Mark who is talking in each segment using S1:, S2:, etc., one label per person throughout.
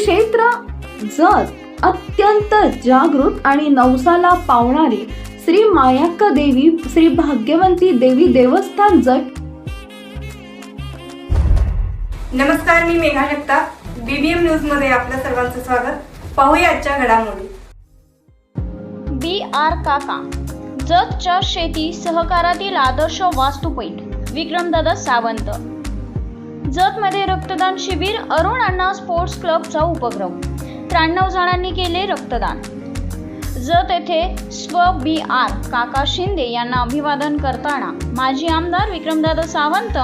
S1: क्षेत्र जत अत्यंत जागृत आणि नवसाला पावणारी श्री मायाक्का देवी श्री भाग्यवंती देवी देवस्थान जत
S2: नमस्कार मी मेघा जगताप. बीबीएम न्यूजमध्ये आपल्या सर्वांचं स्वागत. पाहूया आजच्या घडामोडी.
S3: बी आर काका जतच्या शेती सहकारातील आदर्श वास्तुपैठ विक्रमदादा सावंत. जतमध्ये रक्तदान शिबिर अरुण अण्णा स्पोर्ट्स क्लबचा उपक्रम. त्र्याण्णव जणांनी केले रक्तदान. जत येथे स्व बी आर काका शिंदे यांना अभिवादन करताना माजी आमदार विक्रमदादा सावंत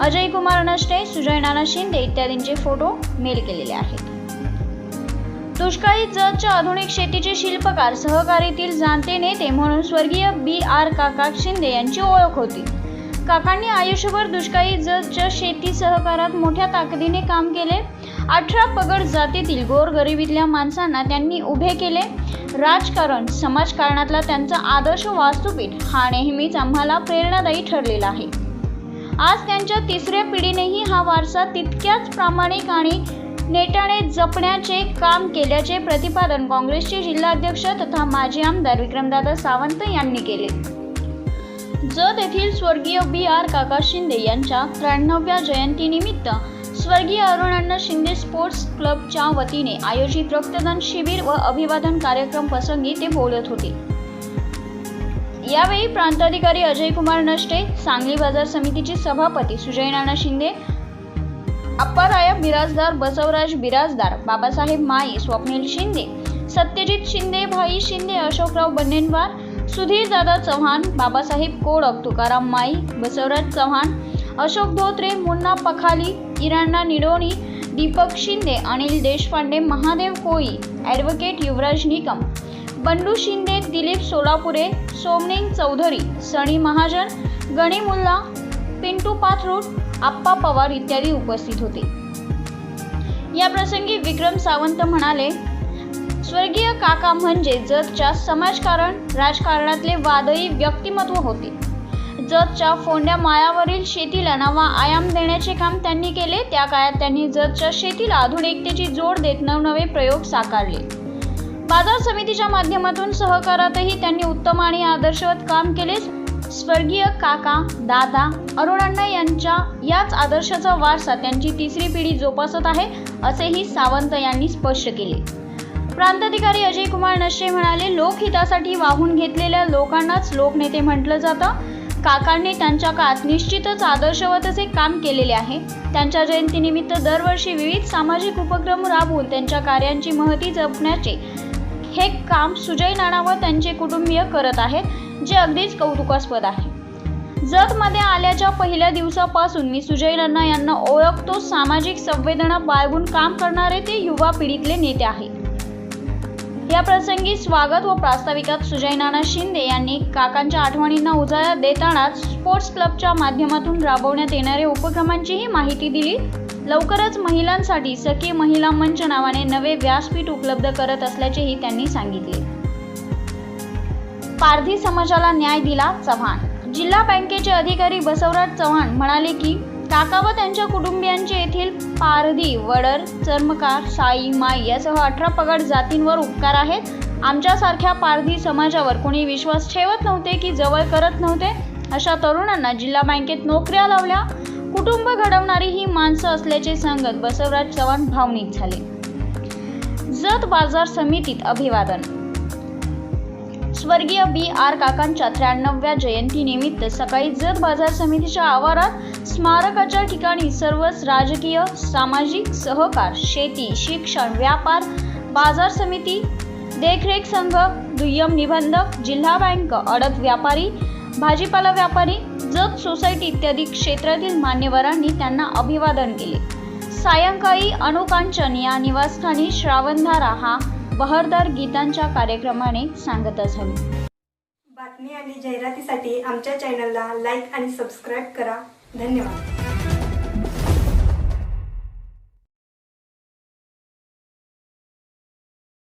S3: अजय कुमार नष्टे सुजय नाना शिंदे इत्यादींचे फोटो मेल केलेले आहेत. दुष्काळी जतच्या आधुनिक शेतीचे शिल्पकार सहकारीतील जाणते नेते म्हणून स्वर्गीय बी आर काका शिंदे यांची ओळख होती. काकांनी आयुष्यभर दुष्काळी जतच्या शेती सहकारात मोठ्या ताकदीने काम केले. अठरा पगड जातीतील गोरगरिबीतल्या माणसांना त्यांनी उभे केले. राजकारण समाजकारणातला त्यांचा आदर्श वास्तुपीठ हा नेहमीच आम्हाला प्रेरणादायी ठरलेला आहे. आज त्यांच्या तिसऱ्या पिढीनेही हा वारसा तितक्याच प्रामाणिक आणि नेटाने जपण्याचे काम केल्याचे प्रतिपादन काँग्रेसचे जिल्हाध्यक्ष तथा माजी आमदार विक्रमदादा सावंत यांनी केले. जत येथील स्वर्गीय बी आर काका शिंदे यांच्या त्र्याण्णव्या जयंतीनिमित्त स्वर्गीय अरुणांना शिंदे स्पोर्ट्स क्लबच्या वतीने आयोजित रक्तदान शिबिर व अभिवादन कार्यक्रम प्रसंगी ते बोलत होते. यावेळी प्रांताधिकारी अजय कुमार नष्टे सांगली बाजार समितीचे सभापती सुजय नाना शिंदे अप्पाराया बिराजदार बसवराज बिराजदार बाबासाहेब माई स्वप्नील शिंदे सत्यजित शिंदे भाई शिंदे अशोकराव बन्नेनवार सुधीर दादा चव्हाण बाबासाहेब कोडक तुकाराम माई बसवराज चव्हाण अशोक धोत्रे मुन्ना पखाली इराणा निडोणी दीपक शिंदे अनिल देशपांडे महादेव कोळी ॲडव्होकेट युवराज निकम बंडू शिंदे दिलीप सोलापुरे सोमनिंग चौधरी सणी महाजन गणी मुल्ला पिंटू पाथरूट आप्पा पवार इत्यादी उपस्थित होते. या प्रसंगी विक्रम सावंत म्हणाले स्वर्गीय काका म्हणजे जतच्या समाजकारण राजकारणातले वादळी व्यक्तिमत्व होते. जतच्या फोंड्या मायावरील शेतीला नवा आयाम देण्याचे काम त्यांनी केले त्या काळात त्यांनी जतच्या शेतीला आधुनिकतेची जोड देत नवनवे प्रयोग साकारले. बाजार समितीच्या माध्यमातून सहकारातही त्यांनी उत्तम आणि आदर्शवत काम केले. स्वर्गीय काका दादा अरुणांना यांच्या याच आदर्शाचा वारसा त्यांची तिसरी पिढी जोपासत आहे असेही सावंत यांनी स्पष्ट केले. प्रांताधिकारी अजय कुमार नशे म्हणाले लोकहितासाठी वाहून घेतलेल्या लोकांनाच लोकनेते म्हटलं जातं. काकांनी त्यांच्या काळात निश्चितच आदर्शवत असे काम केलेले आहे. त्यांच्या जयंतीनिमित्त दरवर्षी विविध सामाजिक उपक्रम राबवून त्यांच्या कार्यांची महती जपण्याचे हे काम सुजय नाना व त्यांचे कुटुंबीय करत आहेत जे अगदीच कौतुकास्पद आहे. जतमध्ये आल्याच्या पहिल्या दिवसापासून मी सुजय नाना यांना ओळखतो. सामाजिक संवेदना बाळगून काम करणारे ते युवा पिढीतले नेते आहे या प्रसंगी स्वागत व प्रास्ताविकात सुजय नाना शिंदे यांनी काकांच्या आठवणींना उजाळा देतानाच स्पोर्ट्स क्लबच्या माध्यमातून राबवण्यात येणाऱ्या उपक्रमांचीही माहिती दिली. लवकरच महिलांसाठी सखी महिला मंच नावाने नवे व्यासपीठ उपलब्ध करत असल्याचेही त्यांनी सांगितले. पारधी समाजाला न्याय दिला चव्हाण. जिल्हा बँकेचे अधिकारी बसवराज चव्हाण म्हणाले की काका व त्यांच्या कुटुंबियांचे येथील पारधी वडर चर्मकार साई माई यासह अठरा पगड जातींवर उपकार आहेत. आमच्यासारख्या पारधी समाजावर कोणी विश्वास ठेवत नव्हते की जवळ करत नव्हते? अशा तरुणांना जिल्हा बँकेत नोकऱ्या लावल्या. कुटुंब घडवणारी ही माणसं असल्याचे सांगत बसवराज चव्हाण भावनिक झाले. जत बाजार समितीत अभिवादन स्वर्गीय बी आर काकांच्या त्र्याण्णव्या जयंतीनिमित्त सकाळी जत बाजार समितीच्या आवारात स्मारकाच्या ठिकाणी सर्वच राजकीय सामाजिक सहकार शेती शिक्षण व्यापार बाजार समिती देखरेख संघ दुय्यम निबंधक जिल्हा बँक अडत व्यापारी भाजीपाला व्यापारी जत सोसायटी इत्यादी क्षेत्रातील मान्यवरांनी त्यांना अभिवादन केले. सायंकाळी अनुकांचन या निवासस्थानी श्रावणधारा हा बहरदार गीतांच्या कार्यक्रमाने सांगता झाली.
S2: बातमी आणि जाहिरातीसाठी आमच्या चॅनलला लाईक आणि सबस्क्राईब करा. धन्यवाद.